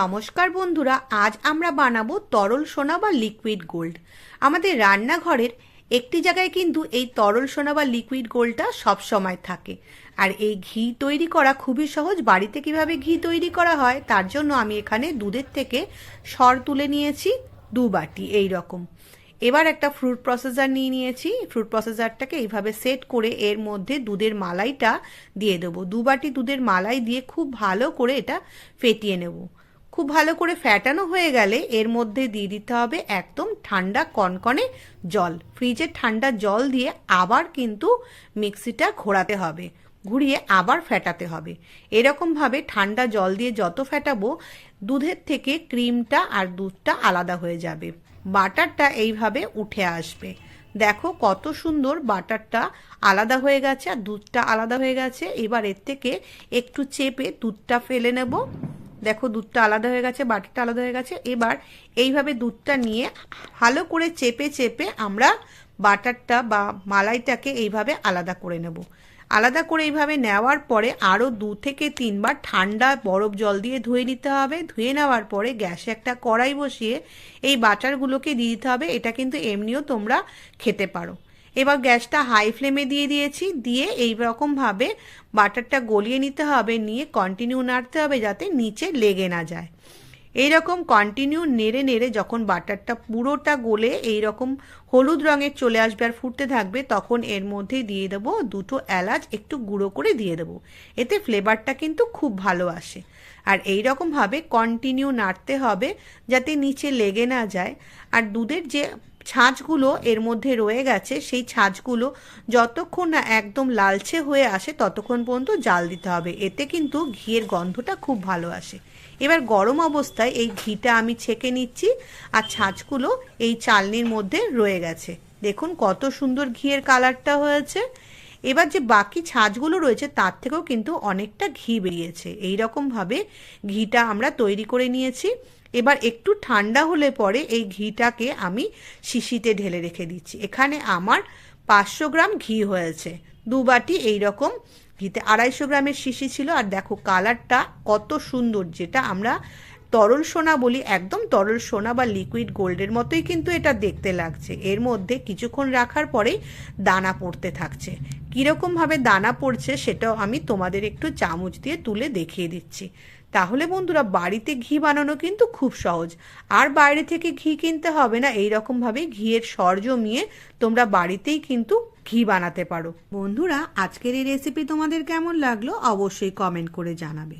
নমস্কার বন্ধুরা, আজ আমরা বানাবো তরল সোনা বা লিকুইড গোল্ড আমাদের রান্নাঘরের একটি জায়গায় কিন্তু এই তরল সোনা বা লিকুইড গোল্ডটা সব সময় থাকে। আর এই ঘি তৈরি করা খুবই সহজ, বাড়িতে কীভাবে ঘি তৈরি করা হয় তার জন্য আমি এখানে দুধের থেকে সর তুলে নিয়েছি দু বাটি, এই রকম। এবার একটা ফ্রুট প্রসেসার নিয়ে নিয়েছি। ফ্রুট প্রসেসরটাকে এইভাবে সেট করে এর মধ্যে দুধের মালাইটা দিয়ে দেবো। দু বাটি দুধের মালাই দিয়ে খুব ভালো করে এটা ফেটিয়ে নেব। খুব ভালো করে ফ্যাটানো হয়ে গেলে এর মধ্যে দিয়ে দিতে হবে একদম ঠান্ডা কনকনে জল। ফ্রিজের ঠান্ডা জল দিয়ে আবার কিন্তু মিক্সিটা ঘোরাতে হবে, ঘুরিয়ে আবার ফ্যাটাতে হবে। এরকমভাবে ঠান্ডা জল দিয়ে যত ফ্যাটাবো, দুধের থেকে ক্রিমটা আর দুধটা আলাদা হয়ে যাবে। বাটারটা এইভাবে উঠে আসবে। দেখো কত সুন্দর বাটারটা আলাদা হয়ে গেছে আর দুধটা আলাদা হয়ে গেছে। এবার এর থেকে একটু চেপে দুধটা ফেলে নেব। দেখো, দুধটা আলাদা হয়ে গেছে বাটারটা আলাদা হয়ে গেছে। এবার এইভাবে দুধটা নিয়ে ভালো করে চেপে চেপে আমরা বাটারটা বা মালাইটাকে এইভাবে আলাদা করে নেব। আলাদা করে এইভাবে নেওয়ার পরে আরও দু থেকে তিনবার ঠান্ডা বরফ জল দিয়ে ধুয়ে নিতে হবে। ধুয়ে নেওয়ার পরে গ্যাসে একটা কড়াই বসিয়ে এই বাটারগুলোকে দিয়ে দিতে হবে। এটা কিন্তু এমনিও তোমরা খেতে পারো। এবার গ্যাসটা হাই ফ্লেমে দিয়ে দিয়েছি। দিয়ে এই রকমভাবে বাটারটা গলিয়ে নিতে হবে, নিয়ে কন্টিনিউ নাড়তে হবে যাতে নিচে লেগে না যায়। এই রকম কন্টিনিউ নেড়ে নেড়ে যখন বাটারটা পুরোটা গলে এই রকম হলুদ রঙের চলে আসবে আর ফুটতে থাকবে, তখন এর মধ্যে দিয়ে দেবো দুটো এলাচ, একটু গুঁড়ো করে দিয়ে দেবো। এতে ফ্লেভারটা কিন্তু খুব ভালো আসে। আর এই রকমভাবে কন্টিনিউ নাড়তে হবে যাতে নিচে লেগে না যায়। আর দুধের যে ছাঁচগুলো এর মধ্যে রয়ে গেছে, সেই ছাঁচগুলো যতক্ষণ না একদম লালচে হয়ে আসে ততক্ষণ পর্যন্ত জাল দিতে হবে। এতে কিন্তু ঘিয়ের গন্ধটা খুব ভালো আসে। এবার গরম অবস্থায় এই ঘিটা আমি ছেঁকে নিচ্ছি আর ছাঁচগুলো এই চালনির মধ্যে রয়ে গেছে। দেখুন কত সুন্দর ঘিয়ের কালারটা হয়েছে। এবার যে বাকি ছাঁচগুলো রয়েছে, তার থেকেও কিন্তু অনেকটা ঘি বেরিয়েছে। এই রকমভাবে ঘিটা আমরা তৈরি করে নিয়েছি। এবার একটু ঠান্ডা হলে পরে এই ঘিটাকে আমি শিশিতে ঢেলে রেখে দিচ্ছি। এখানে আমার পাঁচশো গ্রাম ঘি হয়েছে। দু বাটি এইরকম ঘিতে। আড়াইশো গ্রামের শিশি ছিল। আর দেখো, কালারটা কত সুন্দর, যেটা আমরা তরল সোনা বলি। একদম তরল সোনা বা লিকুইড গোল্ডের মতোই কিন্তু এটা দেখতে লাগছে। এর মধ্যে কিছুক্ষণ রাখার পরেই দানা পড়তে থাকছে। কীরকমভাবে দানা পড়ছে সেটাও আমি তোমাদের একটু চামচ দিয়ে তুলে দেখিয়ে দিচ্ছি। তাহলে বন্ধুরা, বাড়িতে ঘি বানানো কিন্তু খুব সহজ। আর বাইরে থেকে ঘি কিনতে হবে না এই রকমভাবে ঘিয়ের সর জমিয়ে তোমরা বাড়িতেই কিন্তু ঘি বানাতে পারো। বন্ধুরা, আজকের এই রেসিপি তোমাদের কেমন লাগল অবশ্যই কমেন্ট করে জানাবে।